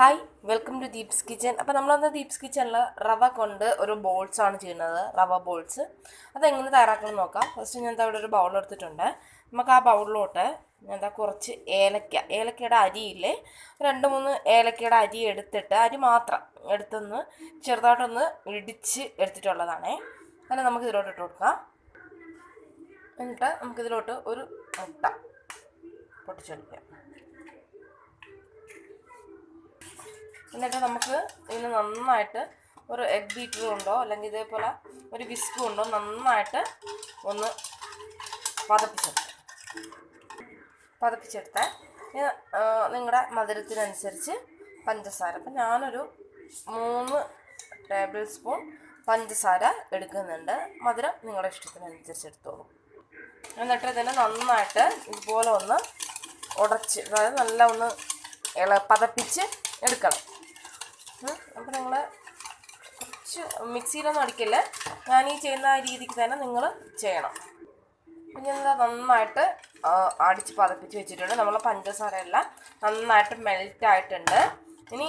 Hi welcome to Deeps kitchen അപ്പോൾ നമ്മളന്ന് ദീപ്സ് കിച്ചണിൽ റവ കൊണ്ട് ഒരു ബോൾസ് ആണ് ചെയ്യുന്നത്. റവ ബോൾസ് അതെങ്ങനെ തയ്യാറാക്കണം നോക്കാം. ഫസ്റ്റ് ഞാൻ അവിടെ ഒരു ബൗൾ എടുത്തിട്ടുണ്ട്. നമുക്ക് ആ ബൗളിലോട്ട് ഞാൻ ദാ കുറച്ച് ഏലക്ക ഏലക്കയുടെ അരിയില്ലേ? രണ്ട് മൂന്ന് ഏലക്കയുടെ അരി എടുത്തിട്ട് അരി മാത്രം എടുത്തൊന്ന് ചെറുതായിട്ടൊന്ന് ഇടിച്ച് എടുത്തിട്ടുള്ളതാണേ. അങ്ങനെ നമുക്ക് ഇതിലോട്ട് ഇട്ട് കൊടുക്കാം. എന്നിട്ട് നമുക്കിതിലോട്ട് ഒരു മുട്ട പൊട്ടിച്ചൊഴിക്കാം എന്നിട്ട് നമുക്ക് ഇതിന് നന്നായിട്ട് ഒരു എഗ് ബീറ്റർ കൊണ്ടോ അല്ലെങ്കിൽ ഇതേപോലെ ഒരു വിസ്ക് കൊണ്ടോ നന്നായിട്ട് ഒന്ന് പതപ്പിച്ചെടുക്കാം. പതപ്പിച്ചെടുത്താൽ നിങ്ങളുടെ മധുരത്തിനനുസരിച്ച് പഞ്ചസാര. അപ്പം ഞാനൊരു മൂന്ന് ടേബിൾ സ്പൂൺ പഞ്ചസാര എടുക്കുന്നുണ്ട്. മധുരം നിങ്ങളുടെ ഇഷ്ടത്തിനനുസരിച്ച് എടുത്തോളൂ. എന്നിട്ട് ഇതിനെ നന്നായിട്ട് ഇതുപോലെ ഒന്ന് ഉടച്ച് അതായത് നല്ല ഒന്ന് ഇള പതപ്പിച്ച് എടുക്കണം. അപ്പോൾ നിങ്ങൾ കുറച്ച് മിക്സിയിലൊന്നും അടിക്കില്ല. ഞാൻ ഈ ചെയ്യുന്ന രീതിക്ക് തന്നെ നിങ്ങൾ ചെയ്യണം. അപ്പം ഞാൻ നന്നായിട്ട് അടിച്ച് പതപ്പിച്ച് വെച്ചിട്ടുണ്ട്. നമ്മൾ പഞ്ചസാര എല്ലാം നന്നായിട്ട് മെൽറ്റ് ആയിട്ടുണ്ട്. ഇനി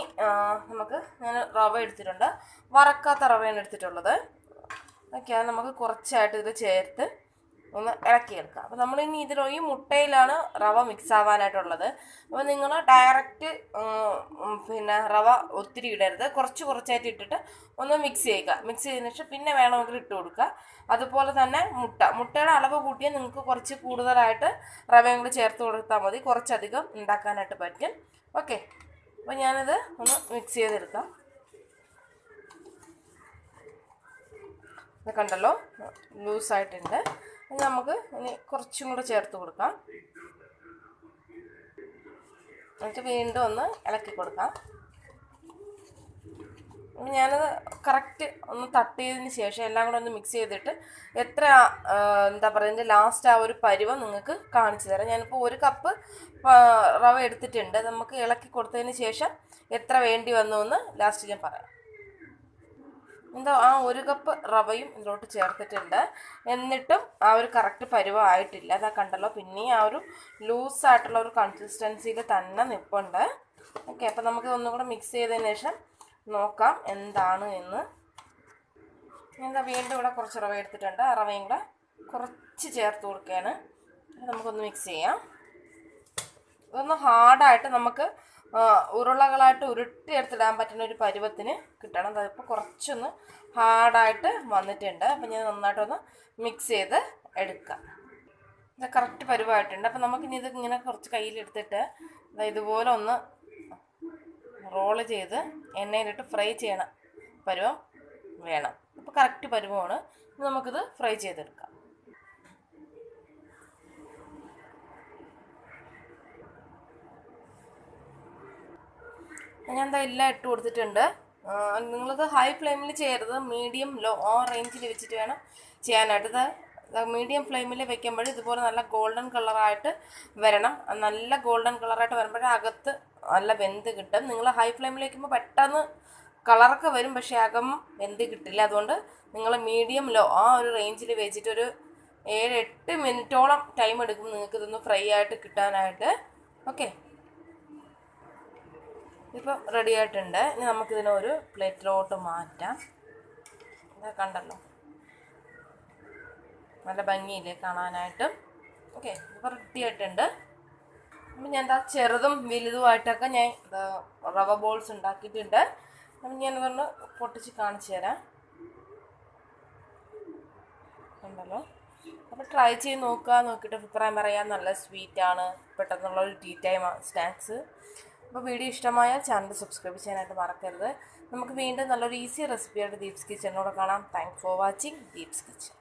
നമുക്ക് ഞാൻ റവ എടുത്തിട്ടുണ്ട്. വറക്കാത്ത റവയാണ് എടുത്തിട്ടുള്ളത്. ഓക്കെ അത് നമുക്ക് കുറച്ചായിട്ട് ഇത് ചേർത്ത് ഒന്ന് ഇളക്കിയെടുക്കാം അപ്പോൾ ഇനി ഇതിൽ ഈ മുട്ടയിലാണ് റവ മിക്സ് ആവാനായിട്ടുള്ളത്. അപ്പോൾ നിങ്ങൾ ഡയറക്റ്റ് പിന്നെ റവ ഒത്തിരി ഇടരുത്. കുറച്ച് കുറച്ചായിട്ട് ഇട്ടിട്ട് ഒന്ന് മിക്സ് ചെയ്യുക. മിക്സ് ചെയ്തതിന് ശേഷം പിന്നെ വേണമെങ്കിൽ ഇട്ട് കൊടുക്കുക. അതുപോലെ തന്നെ മുട്ട. മുട്ടയുടെ അളവ് കൂട്ടിയാൽ നിങ്ങൾക്ക് കുറച്ച് കൂടുതലായിട്ട് റവയും കൂടി ചേർത്ത് കൊടുത്താൽ മതി. കുറച്ചധികം ഉണ്ടാക്കാനായിട്ട് പറ്റും. ഓക്കെ അപ്പോൾ ഞാനിത് ഒന്ന് മിക്സ് ചെയ്തെടുക്കാം. ഇത് കണ്ടല്ലോ? ലൂസായിട്ടുണ്ട്. ഇനി നമുക്ക് ഇനി കുറച്ചും കൂടെ ചേർത്ത് കൊടുക്കാം. എന്നിട്ട് വീണ്ടും ഒന്ന് ഇളക്കി കൊടുക്കാം. ഞാനത് കറക്റ്റ് ഒന്ന് തട്ടിയതിന് ശേഷം എല്ലാം കൂടെ ഒന്ന് മിക്സ് ചെയ്തിട്ട് എത്ര എന്താ പറയുക ലാസ്റ്റ് ആ ഒരു പരുവം നിങ്ങൾക്ക് കാണിച്ചു തരാം. ഞാനിപ്പോൾ ഒരു കപ്പ് റവ എടുത്തിട്ടുണ്ട്. നമുക്ക് ഇളക്കി കൊടുത്തതിന് ശേഷം എത്ര വേണ്ടി വന്നു എന്ന് ലാസ്റ്റ് ഞാൻ പറയാം. എന്തോ ആ ഒരു കപ്പ് റവയും ഇതിലോട്ട് ചേർത്തിട്ടുണ്ട്. എന്നിട്ടും ആ ഒരു കറക്റ്റ് പരുവമായിട്ടില്ല അതാ കണ്ടല്ലോ പിന്നെയും ആ ഒരു ലൂസായിട്ടുള്ള ഒരു കൺസിസ്റ്റൻസിയിൽ തന്നെ നിൽപ്പുണ്ട് ഓക്കെ അപ്പം നമുക്ക് ഒന്നും കൂടെ മിക്സ് ചെയ്തതിന് ശേഷം നോക്കാം എന്താണ് എന്ന്. എന്താ വീണ്ടും ഇവിടെ കുറച്ച് റവ എടുത്തിട്ടുണ്ട്. ആ റവയും കൂടെ കുറച്ച് ചേർത്ത് കൊടുക്കുകയാണ്. നമുക്കൊന്ന് മിക്സ് ചെയ്യാം. ഇതൊന്ന് ഹാർഡായിട്ട് നമുക്ക് ഉരുളകളായിട്ട് ഉരുട്ടി എടുത്തിടാൻ പറ്റുന്ന ഒരു പരുവത്തിന് കിട്ടണം. അതിപ്പോൾ കുറച്ചൊന്ന് ഹാർഡായിട്ട് വന്നിട്ടുണ്ട്. അപ്പം ഞാൻ നന്നായിട്ടൊന്ന് മിക്സ് ചെയ്ത് എടുക്കാം. ഇത് കറക്റ്റ് പരുവായിട്ടുണ്ട്. അപ്പം നമുക്കിനി ഇത് ഇങ്ങനെ കുറച്ച് കയ്യിലെടുത്തിട്ട് ഇതുപോലെ ഒന്ന് റോൾ ചെയ്ത് എണ്ണയിലിട്ട് ഫ്രൈ ചെയ്യണം പരുവം വേണം. അപ്പോൾ കറക്റ്റ് പരുവമാണ്. നമുക്കിത് ഫ്രൈ ചെയ്തെടുക്കാം. ഞാൻ എന്താ എല്ലാം ഇട്ട് കൊടുത്തിട്ടുണ്ട്. നിങ്ങളത് ഹൈ ഫ്ലെയിമിൽ ചെയ്യരുത്. മീഡിയം ലോ ഓ റേഞ്ചിൽ വെച്ചിട്ട് വേണം ചെയ്യാനായിട്ട്. ഇത് മീഡിയം ഫ്ലെയിമിൽ വെക്കുമ്പോൾ ഇതുപോലെ നല്ല ഗോൾഡൻ കളറായിട്ട് വരണം. നല്ല ഗോൾഡൻ കളറായിട്ട് വരുമ്പോഴേ അകത്ത് നല്ല വെന്ത് കിട്ടും. നിങ്ങൾ ഹൈ ഫ്ലെയിമിൽ വെക്കുമ്പോൾ പെട്ടെന്ന് കളറൊക്കെ വരും പക്ഷേ അകം വെന്ത് കിട്ടില്ല. അതുകൊണ്ട് നിങ്ങൾ മീഡിയം ലോ ആ ഒരു റേഞ്ചിൽ വെച്ചിട്ടൊരു ഏഴ് എട്ട് മിനിറ്റോളം ടൈം എടുക്കും നിങ്ങൾക്ക് ഇതൊന്ന് ഫ്രൈ ആയിട്ട് കിട്ടാനായിട്ട്. ഓക്കെ ഇപ്പം റെഡി ആയിട്ടുണ്ട്. ഇനി നമുക്കിതിനെ ഒരു പ്ലേറ്റിലോട്ട് മാറ്റാം. ഇതാ കണ്ടല്ലോ. നല്ല ഭംഗിയില്ലേ കാണാനായിട്ട്. ഓക്കെ ഇപ്പം റെഡി ആയിട്ടുണ്ട്. അപ്പം ഞാൻ എന്താ ചെറുതും വലുതുമായിട്ടൊക്കെ ഞാൻ റവ ബോൾസ് ഉണ്ടാക്കിയിട്ടുണ്ട്. അപ്പം ഞാനതൊന്ന് പൊട്ടിച്ച് കാണിച്ചു തരാം. കണ്ടല്ലോ? അപ്പോൾ ട്രൈ ചെയ്ത് നോക്കുക നോക്കിയിട്ട് അഭിപ്രായം പറയാം. നല്ല സ്വീറ്റാണ് പെട്ടെന്നുള്ള ഒരു ടീ ടൈം സ്നാക്സ് അപ്പോൾ വീഡിയോ ഇഷ്ടമായ ചാനൽ സബ്സ്ക്രൈബ് ചെയ്യാനായിട്ട് മറക്കരുത്. നമുക്ക് വീണ്ടും നല്ലൊരു ഈസി റെസിപ്പിയായിട്ട് ദീപ്സ് കിച്ചണിലൂടെ കാണാം. Thank for watching Deeps kitchen.